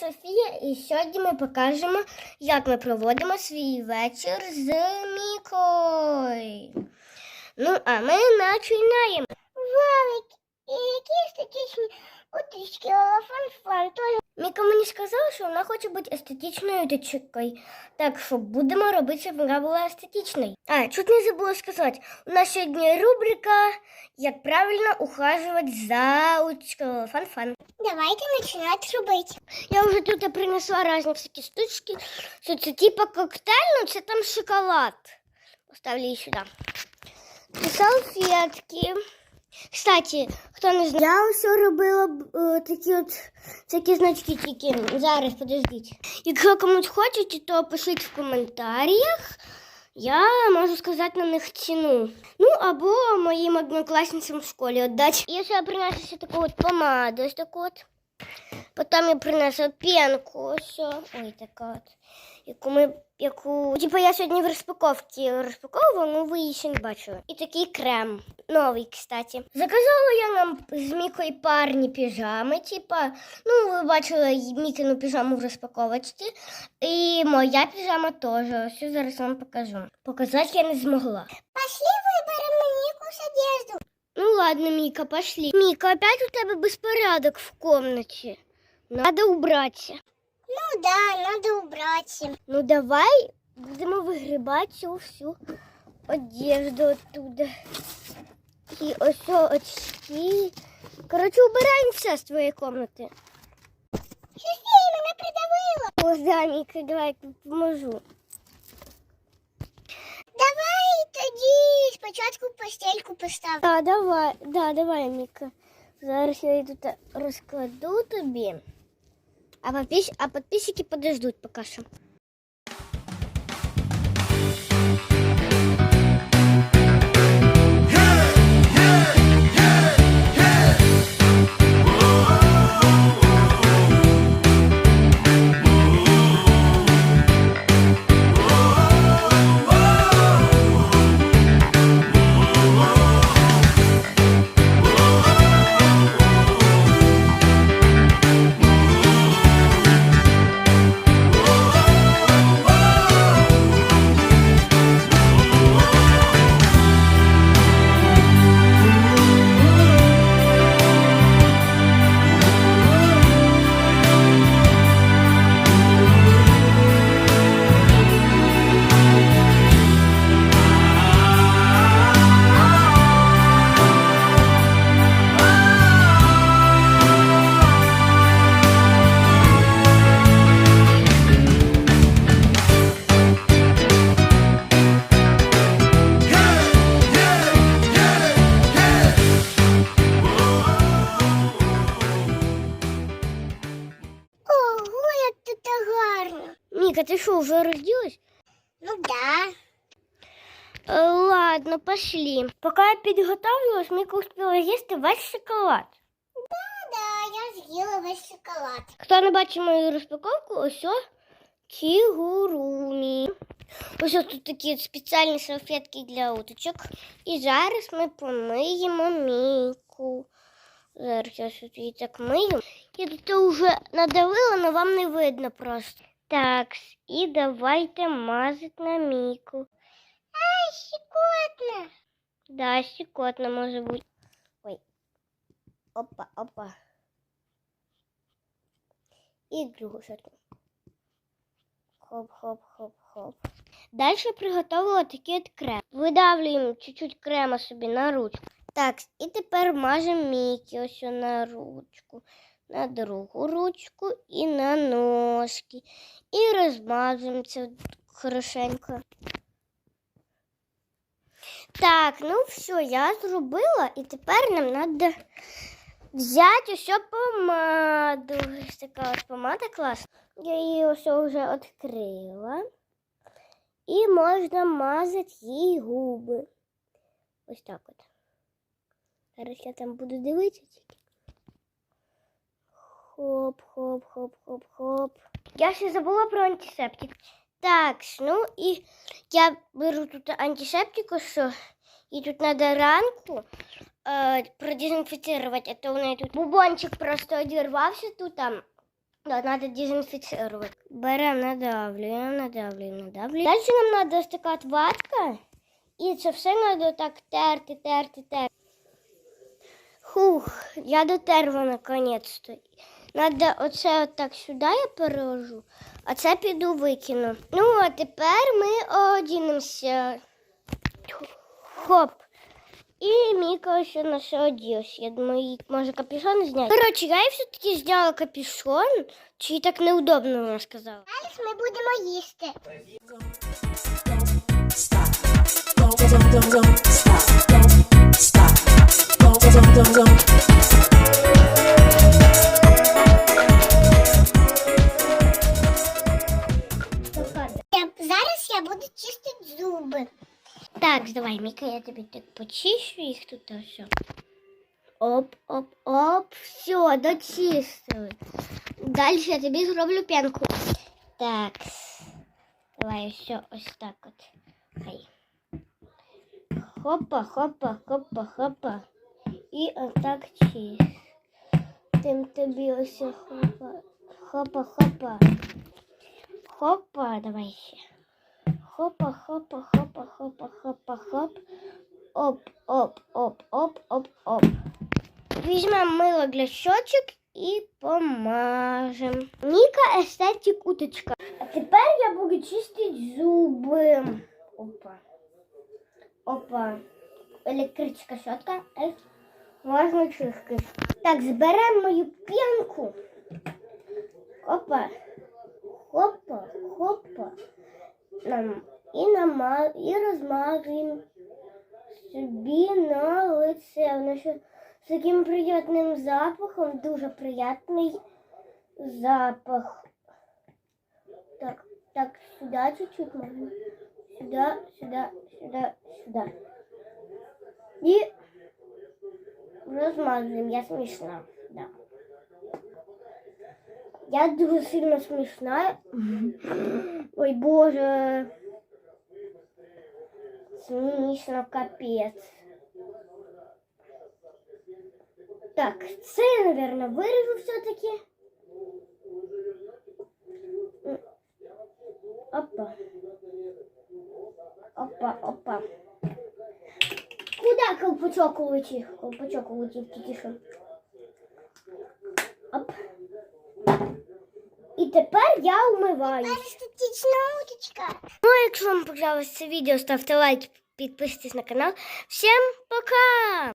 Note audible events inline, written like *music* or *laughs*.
Софія, і сьогодні ми покажемо, як ми проводимо свій вечір з Мікою. Ну, а ми починаємо. Валик, які естетичні утички, фан-фан. Міка мені сказала, що вона хоче бути естетичною дочкою. Так що будемо робити, щоб вона була естетичною. А, чуть не забула сказати, у нас сьогодні рубрика Як правильно ухажувати за утичкою. Фан-фан. Давайте починати робити. Я вже тут принесла різні всякі штучки. Що це типа коктейль, ну це там шоколад. Поставлю її сюди. Це салфетки. Кстати, хто не знає, я все робила е, такі от такі значки тільки. Зараз подождіть. Якщо комусь хочете, то пишіть в коментарях. Я можу сказати на них ціну. Ну, або моїм однокласницям в школі віддати. Я ще принесла ще таку от помаду, ось таку от. Потім я принесла пенку, ось. Ой, така от. Яку ми, яку... Типа я сьогодні в розпаковці розпаковувала, ну ви її ще не бачили. І такий крем. Новий, кстати. Заказала я нам з Мікою парні піжами, типа, ну, ви бачили Мікину піжаму в розпаковочці. І моя піжама теж. Я зараз вам покажу. Показати я не змогла. Пошли виберемо якусь одежду. Ну ладно, Мика, пошли. Мика, опять у тебя беспорядок в комнате. Надо убраться. Ну да, надо убрати. Ну давай будемо вигрібати цю всю одежду оттуда. І ось очки. Короче, убираем все з твоєї комнати. Софія мене придавила. О, да, Мика, давай я тобі поможу. Давай тоді спочатку постельку постав. Да, давай, да, давай, Міка. Зараз я її тут розкладу тобі. А, подпис... а подписчики подождут пока що. Гарно. Міка, ти що, вже розділась? Ну да. Е, Ладно, пошли. Поки я підготовилась, Міка успіла їсти весь шоколад. Ну да, я з'їла весь шоколад. Хто не бачив мою розпаковку, ось о кігурумі. Ось тут такі спеціальні салфетки для уточок. І зараз ми помиємо Міку. Зараз я тут її так мию. Я тут вже надавила, але вам не видно просто. Так, і давайте мазати на Міку. Ай, щекотно. Да, щекотно може бути. Ой. Опа, опа. І другу щотку. Хоп-хоп-хоп-хоп. Далі приготувала такий от крем. Видавлюємо чуть-чуть крема собі на ручку. Так, і тепер мажемо Мікі ось на ручку, на другу ручку і на ножки. І розмазуємо це хорошенько. Так, ну все, я зробила, і тепер нам треба взяти ось помаду. Ось така от помада класна. Я її ось вже відкрила. І можна мазати їй губи. Ось так от. Зараз я там буду дивитися тільки. Хоп, хоп, хоп, хоп, хоп. Я ще забула про антисептик. Так, ну і я беру тут антисептику, що і тут треба ранку е, продезінфіцірувати, а то у неї тут бубончик просто одірвався тут там. Да, надо дезинфицировать. Берем, надавлюємо, надавлюємо, надавлюємо. Далі нам ось така ватка. І це все треба так терти, терти, терти. Хух, я дотерла наконець-то. Надо оце отак сюди я переложу, а це піду викину. Ну, а тепер ми одінемося. Хоп. І Міка ще на все оділась. Я думаю, може капюшон зняти. Коротше, я їй все-таки зняла капюшон, чи так неудобно вона сказала. Зараз ми будемо їсти. stop. Go, go, go, go, stop. Don't stop. Go, go, go, go, go. Я- я тобі так почищу їх тут все. Оп, оп, оп, все, дочистили. Далі я тобі зроблю п'янку. Так. Давай все ось так от. Хай. Хопа, хопа, хопа, хопа. І отак чист. Тим тобі ось хопа. Хопа, хопа. Хопа, давай ще. Хопа, хопа, хопа, хопа, хопа, хоп. Оп, оп, оп, оп, оп, оп. Візьмемо мило для щочок і помажемо. Ніка естетик уточка. А тепер я буду чистити зуби. Опа. Опа. Електрична щотка. Можна чистити. Так, зберемо мою п'янку. Опа. Хопа, хопа. І нама і розмажуємо собі на лице. Воно ще з таким приємним запахом, дуже приємний запах. Так, так, сюди чуть-чуть можна. Сюди, сюди, сюди, сюди. І розмазуємо. Я смішна. Да. Я дуже сильно смішна. *laughs* Ой, Боже. Смішно капець. Так, це я, наверное, виріжу все-таки. М. Опа. Опа, опа. Куда колпачок улетів? Колпачок улетів тільки що. Оп. Тепер я умиваюсь. Ну, якщо вам понравилось це відео, ставте лайк, підписуйтесь на канал. Всім пока!